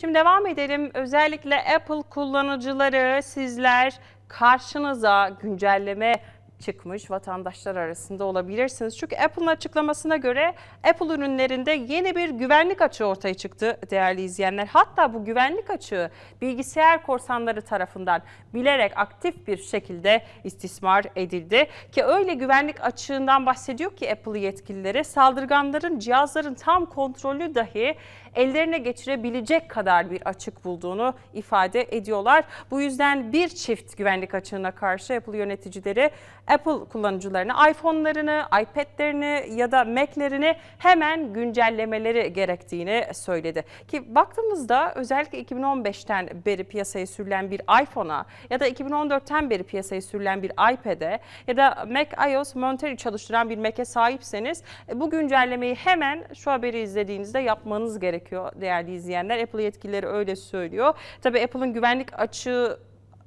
Şimdi devam edelim. Özellikle Apple kullanıcıları sizler karşınıza güncelleme çıkmış vatandaşlar arasında olabilirsiniz. Çünkü Apple'ın açıklamasına göre Apple ürünlerinde yeni bir güvenlik açığı ortaya çıktı değerli izleyenler. Hatta bu güvenlik açığı bilgisayar korsanları tarafından bilerek aktif bir şekilde istismar edildi. Ki öyle güvenlik açığından bahsediyor ki Apple yetkilileri saldırganların cihazların tam kontrolü dahi ellerine geçirebilecek kadar bir açık bulduğunu ifade ediyorlar. Bu yüzden bir çift güvenlik açığına karşı Apple yöneticileri Apple kullanıcılarına iPhone'larını, iPad'lerini ya da Mac'lerini hemen güncellemeleri gerektiğini söyledi. Ki baktığımızda özellikle 2015'ten beri piyasaya sürülen bir iPhone'a ya da 2014'ten beri piyasaya sürülen bir iPad'e ya da Mac iOS Monterey çalıştıran bir Mac'e sahipseniz e, bu güncellemeyi hemen şu haberi izlediğinizde yapmanız gerekiyor değerli izleyenler. Apple yetkilileri öyle söylüyor. Tabii Apple'ın güvenlik açığı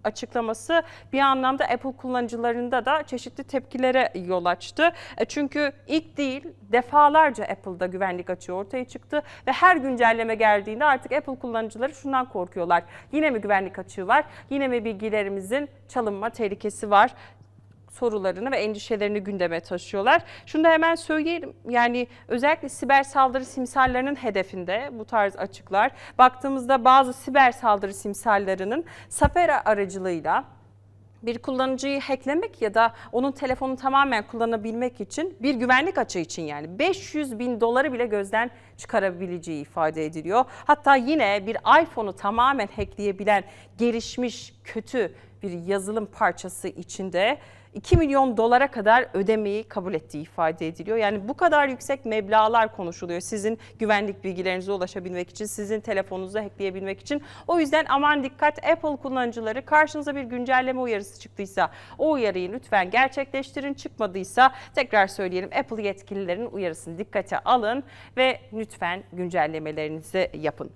açıklaması bir anlamda Apple kullanıcılarında da çeşitli tepkilere yol açtı. E, Çünkü ilk değil defalarca Apple'da güvenlik açığı ortaya çıktı ve her güncelleme geldiğinde artık Apple kullanıcıları şundan korkuyorlar. Yine mi güvenlik açığı var? Yine mi bilgilerimizin çalınma tehlikesi var? Sorularını ve endişelerini gündeme taşıyorlar. Şunu da hemen söyleyelim. Yani özellikle siber saldırı simsarlarının hedefinde bu tarz açıklar. Baktığımızda bazı siber saldırı simsarlarının Safera aracılığıyla bir kullanıcıyı hacklemek ya da onun telefonunu tamamen kullanabilmek için bir güvenlik açığı için yani 500 bin doları bile gözden çıkarabileceği ifade ediliyor. Hatta yine bir iPhone'u tamamen hackleyebilen gelişmiş kötü bir yazılım parçası içinde 2 milyon dolara kadar ödemeyi kabul ettiği ifade ediliyor. Yani bu kadar yüksek meblağlar konuşuluyor sizin güvenlik bilgilerinize ulaşabilmek için, sizin telefonunuzu hackleyebilmek için. O yüzden aman dikkat Apple kullanıcıları karşınıza bir güncelleme uyarısı çıktıysa o uyarıyı lütfen gerçekleştirin. Çıkmadıysa tekrar söyleyelim Apple yetkililerinin uyarısını dikkate alın ve lütfen güncellemelerinizi yapın.